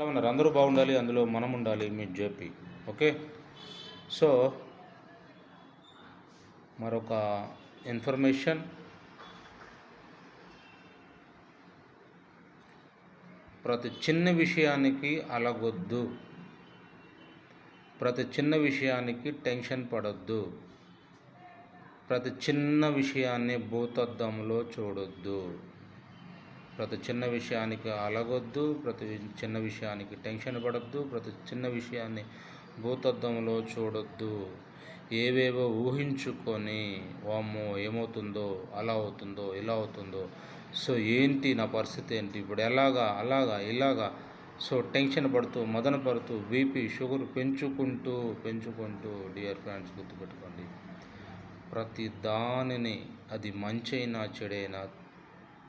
ఎలా ఉన్నారు? అందరూ బాగుండాలి అందులో మనం ఉండాలి మీ జేపీ. ఓకే? సో మరొక ఇన్ఫర్మేషన్. ప్రతి చిన్న విషయానికి అలగొద్దు. ప్రతి చిన్న విషయానికి టెన్షన్ పడొద్దు. ప్రతి చిన్న విషయాన్ని భూతద్దంలో చూడొద్దు. ప్రతి చిన్న విషయానికి అలగొద్దు ప్రతి చిన్న విషయానికి టెన్షన్ పడద్దు ప్రతి చిన్న విషయాన్ని భూతద్దంలో చూడొద్దు. ఏవేవో ఊహించుకొని వామ్మో ఏమవుతుందో అలా అవుతుందో ఇలా అవుతుందో సో ఏంటి నా పరిస్థితి ఏంటి? ఇప్పుడు ఎలాగా అలాగా ఇలాగా సో టెన్షన్ పడుతూ మదన పడుతూ బీపీ షుగర్ పెంచుకుంటూ పెంచుకుంటూ డియర్ ఫ్రెండ్స్ గుర్తుపెట్టుకోండి. ప్రతి దానిని అది మంచైనా చెడైనా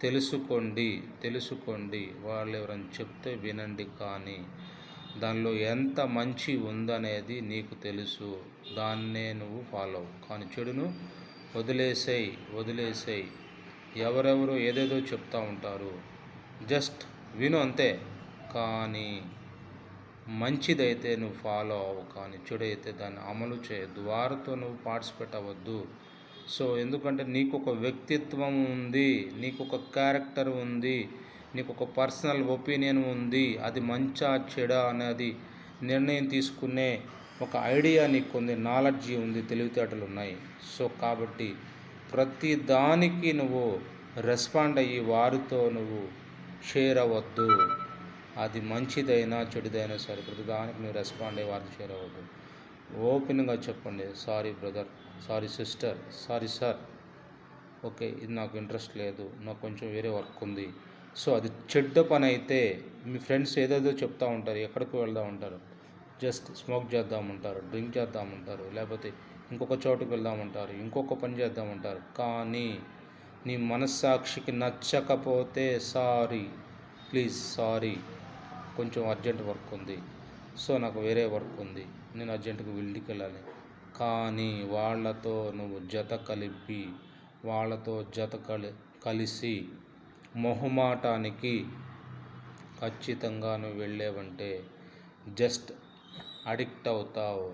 తెలుసుకోండి తెలుసుకోండి. వాళ్ళు ఎవరైనా చెప్తే వినండి కానీ దానిలో ఎంత మంచి ఉందనేది నీకు తెలుసు. దాన్నే నువ్వు ఫాలో అవ్వు. కానీ చెడును వదిలేసేయి వదిలేసేయి. ఎవరెవరు ఏదేదో చెప్తూ ఉంటారు. జస్ట్ విను అంతే. కానీ మంచిదైతే నువ్వు ఫాలో అవ్వు. కానీ చెడైతే దాన్ని అమలు చేయొద్దు. వారితో నువ్వు పార్టిసిపేట్ అవ్వద్దు. సో ఎందుకంటే నీకు ఒక వ్యక్తిత్వం ఉంది నీకు ఒక క్యారెక్టర్ ఉంది నీకు ఒక పర్సనల్ ఒపీనియన్ ఉంది అది మంచా చెడా అనేది నిర్ణయం తీసుకునే ఒక ఐడియా నీకు ఉంది నాలెడ్జీ ఉంది తెలివితేటలు ఉన్నాయి. సో కాబట్టి ప్రతి దానికి నువ్వు రెస్పాండ్ అయ్యి వారితో నువ్వు షేర్ అవ్వద్దు. అది మంచిదైనా చెడుదైనా సరే ప్రతి దానికి నువ్వు రెస్పాండ్ అయ్యి వారితో షేర్ అవ్వద్దు. ఓపెన్గా చెప్పండి. Sorry brother sorry sister sorry sir. Okay ఇది నాకు ఇంట్రెస్ట్ లేదు నాకు కొంచెం వేరే వర్క్ ఉంది. సో అది చెడ్డ పని అయితే మీ ఫ్రెండ్స్ ఏదేదో చెప్తూ ఉంటారు ఎక్కడికి వెళ్దాం ఉంటారు. జస్ట్ స్మోక్ చేద్దామంటారు డ్రింక్ చేద్దామంటారు లేకపోతే ఇంకొక చోటుకు వెళ్దామంటారు ఇంకొక పని చేద్దామంటారు కానీ నీ మనస్సాక్షికి నచ్చకపోతే సారీ ప్లీజ్ సారీ. కొంచెం అర్జెంట్ వర్క్ ఉంది. సో నాకు వేరే వర్క్ ఉంది. నేను అర్జెంటుగా వెళ్ళికి వెళ్ళాలి. కానీ వాళ్ళతో నువ్వు జత కలిపి వాళ్ళతో జత కలి కలిసి మొహమాటానికి ఖచ్చితంగా నువ్వు వెళ్ళేవంటే జస్ట్ అడిక్ట్ అవుతావు.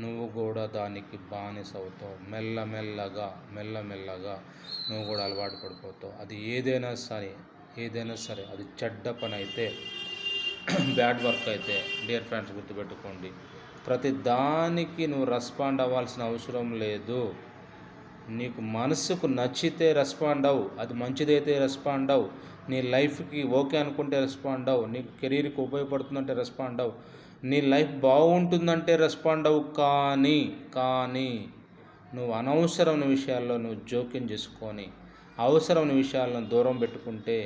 నువ్వు కూడా దానికి బానిస అవుతావు. మెల్లమెల్లగా మెల్లమెల్లగా నువ్వు కూడా అలవాటు పడిపోతావు. అది ఏదైనా సరే ఏదైనా సరే అది చెడ్డ పని అయితే బ్యాడ్ వర్క్ అయితే డియర్ ఫ్రెండ్స్ గుర్తుపెట్టుకోండి. ప్రతి దానికి నువ్వు రెస్పాండ్ అవ్వాల్సిన అవసరం లేదు. నీకు మనసుకు నచ్చితే రెస్పాండ్ అవ్వు అది మంచిదైతే రెస్పాండ్ అవ్వు నీ లైఫ్కి ఓకే అనుకుంటే రెస్పాండ్ అవ్వు నీకు కెరీర్కి ఉపయోగపడుతుందంటే రెస్పాండ్ అవ్వు నీ లైఫ్ బాగుంటుందంటే రెస్పాండ్ అవ్వు. కానీ కానీ నువ్వు అనవసరమైన విషయాల్లో నువ్వు జోక్యం చేసుకొని అవసరమైన విషయాలను దూరం పెట్టుకుంటే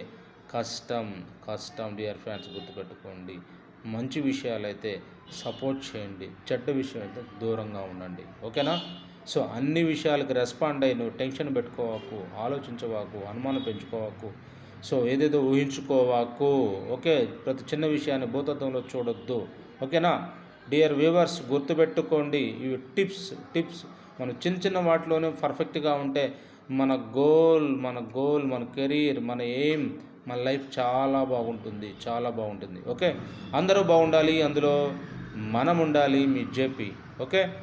కష్టం కష్టం డియర్ ఫ్రెండ్స్ గుర్తుపెట్టుకోండి. మంచి విషయాలైతే సపోర్ట్ చేయండి. చెడ్డ విషయం అయితే దూరంగా ఉండండి. ఓకేనా? సో అన్ని విషయాలకు రెస్పాండ్ అయ్యి నువ్వు టెన్షన్ పెట్టుకోవాకు ఆలోచించవాకు అనుమానం పెంచుకోవాకు సో ఏదేదో ఊహించుకోవాకు. ఓకే? ప్రతి చిన్న విషయాన్ని భూతత్వంలో చూడొద్దు. ఓకేనా? డియర్ వ్యూవర్స్ గుర్తుపెట్టుకోండి. ఇవి టిప్స్ టిప్స్ మనం చిన్న చిన్న వాటిలోనే పర్ఫెక్ట్గా ఉంటే మన గోల్ మన గోల్ మన కెరీర్ మన ఎయిమ్ మన లైఫ్ చాలా బాగుంటుంది చాలా బాగుంటుంది. ఓకే? అందరూ బాగుండాలి అందులో మనం ఉండాలి మీ జేపీ. ఓకే?